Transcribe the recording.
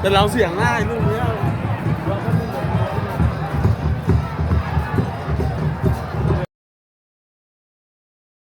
แต่เราเสียงง่ายเรื่องเนี้ย